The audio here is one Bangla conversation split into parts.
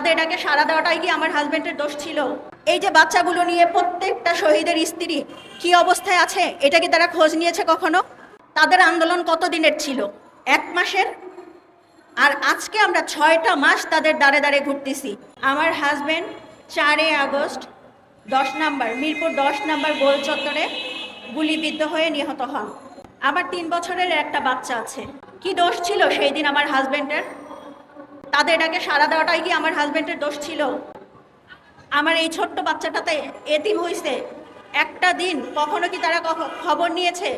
তাদের ডাকে সারা দেওয়াটাই কি আমার হাজবেন্ডের দোষ ছিল? এই যে বাচ্চাগুলো নিয়ে প্রত্যেকটা শহীদের স্ত্রী কি অবস্থায় আছে, এটা কি তারা খোঁজ নিয়েছে কখনো? তাদের আন্দোলন কত দিনের ছিল? এক মাসের? আর আজকে আমরা ছয়টা মাস তাদের দাঁড়ে দাঁড়ে ঘুরতেছি। আমার হাজবেন্ড চারে আগস্ট, দশ নাম্বার, মিরপুর দশ নাম্বার গোল চত্বরে গুলিবিদ্ধ হয়ে নিহত হন। আমার তিন বছরের একটা বাচ্চা আছে। কি দোষ ছিল সেই দিন আমার হাজবেন্ডের তাদের ডাকে সারা দেওয়াটাই কি আমার হাজবেন্ডের দোষ ছিল? আমার এই ছোট্ট বাচ্চাটাতে এতিম হইছে। একটা দিন কখনো কি তারা খবর নিয়েছে?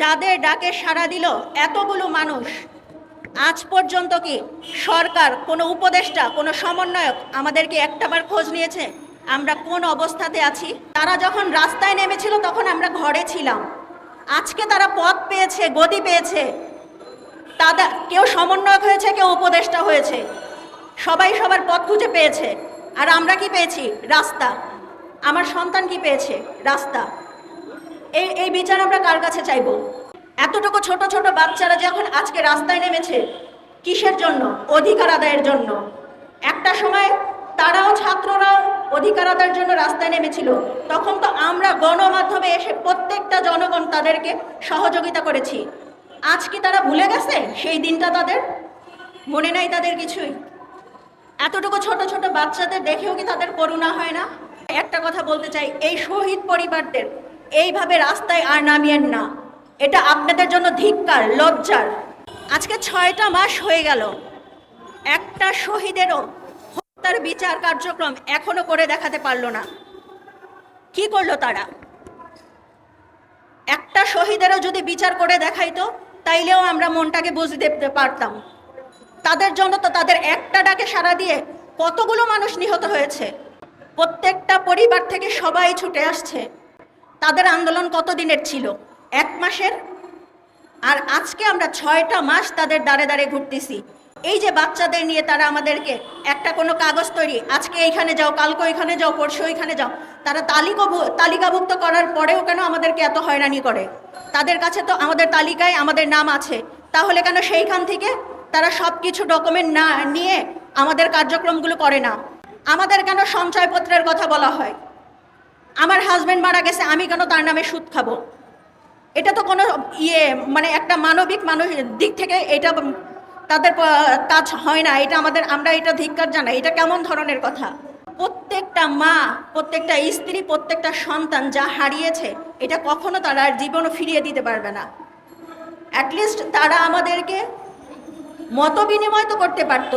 যাদের ডাকে সাড়া দিল এতগুলো মানুষ। আজ পর্যন্ত কি সরকার, কোনো উপদেষ্টা, কোনো সমন্বয়ক আমাদেরকে একটাবার খোঁজ নিয়েছে? আমরা কোন অবস্থাতে আছি? তারা যখন রাস্তায় নেমেছিল তখন আমরা ঘরে ছিলাম। আজকে তারা পথ পেয়েছে, গদি পেয়েছে। তাদের কেউ সমন্বয়ক হয়েছে, কেউ উপদেষ্টা হয়েছে। সবাই সবার পথ খুঁজে পেয়েছে। আর আমরা কি পেয়েছি? রাস্তা। আমার সন্তান কি পেয়েছে? রাস্তা। এই এই বিচার আমরা কার কাছে চাইব? এতটুকু ছোট ছোট বাচ্চারা যখন আজকে রাস্তায় নেমেছে, কিসের জন্য? অধিকার আদায়ের জন্য। একটা সময় তারাও, ছাত্ররাও অধিকার আদায়ের জন্য রাস্তায় নেমেছিল। তখন তো আমরা গণমাধ্যমে এসে প্রত্যেকটা জনগণ তাদেরকে সহযোগিতা করেছি। আজ কি তারা ভুলে গেছে সেই দিনটা তাদের? মনে নাই তাদের কিছুই। এতটুকু ছোট ছোট বাচ্চাদের দেখেও কি তাদের করুণা হয় না? একটা কথা বলতে চাই, এই শহীদ পরিবারদের এইভাবে রাস্তায় আর নামিয়েন না। এটা আপনাদের জন্য ধিক্কার, লজ্জার। আজকে ছয়টা মাস হয়ে গেল। একটা শহীদেরও হত্যার বিচার কার্যক্রম এখনও করে দেখাতে পারল না। কি করল তারা? একটা শহীদেরও যদি বিচার করে দেখাইতো তাইলেও আমরা মনটাকে বুঝে দেখতে পারতাম। তাদের জন্য তো তাদের একটা ডাকে সারা দিয়ে কতগুলো মানুষ নিহত হয়েছে। প্রত্যেকটা পরিবার থেকে সবাই ছুটে আসছে। তাদের আন্দোলন কতদিনের ছিল? এক মাসের? আর আজকে আমরা ছয়টা মাস তাদের দাঁড়ে দাঁড়ে ঘুরতেছি। এই যে বাচ্চাদের নিয়ে তারা আমাদেরকে, একটা কোনো কাগজ তৈরি, আজকে এইখানে যাও, কালকে ওইখানে যাও, পরশু ওইখানে যাও, তারা তালিকা তালিকাভুক্ত করার পরেও কেন আমাদেরকে এত হয়রানি করে? তাদের কাছে তো আমাদের তালিকায় আমাদের নাম আছে, তাহলে কেন সেইখান থেকে তারা সব কিছু ডকুমেন্ট না নিয়ে আমাদের কার্যক্রমগুলো করে না? আমাদের কেন সঞ্চয়পত্রের কথা বলা হয়? আমার হাজবেন্ড মারা গেছে, আমি কেন তার নামে সুদ খাব? এটা তো কোনো ইয়ে মানে একটা মানবিক মানুষ দিক থেকে এটা তাদের কাজ হয় না। এটা আমাদের, আমরা এটা ধিক্কার জানাই। এটা কেমন ধরনের কথা? প্রত্যেকটা মা, প্রত্যেকটা স্ত্রী, প্রত্যেকটা সন্তান যা হারিয়েছে, এটা কখনো তারা আর জীবনও ফিরিয়ে দিতে পারবে না। অ্যাটলিস্ট তারা আমাদেরকে মত বিনিময় তো করতে পারত।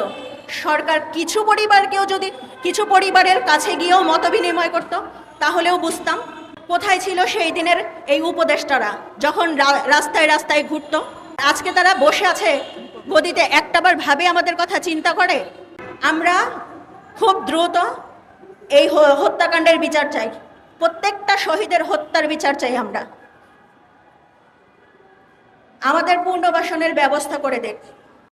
সরকার কিছু পরিবারকেও যদি, কিছু পরিবারের কাছে গিয়েও মত বিনিময় করত, তাহলেও বুঝতাম কোথায় ছিল সেই দিনের এই উপদেষ্টারা। যখন রাস্তায় রাস্তায় ঘুরত, আজকে তারা বসে আছে গদিতে একটাবার ভাবে আমাদের কথা চিন্তা করে। আমরা খুব দ্রুত এই হত্যাকাণ্ডের বিচার চাই। প্রত্যেকটা শহীদের হত্যার বিচার চাই আমরা। আমাদের পুনর্বাসনের ব্যবস্থা করে দেখ।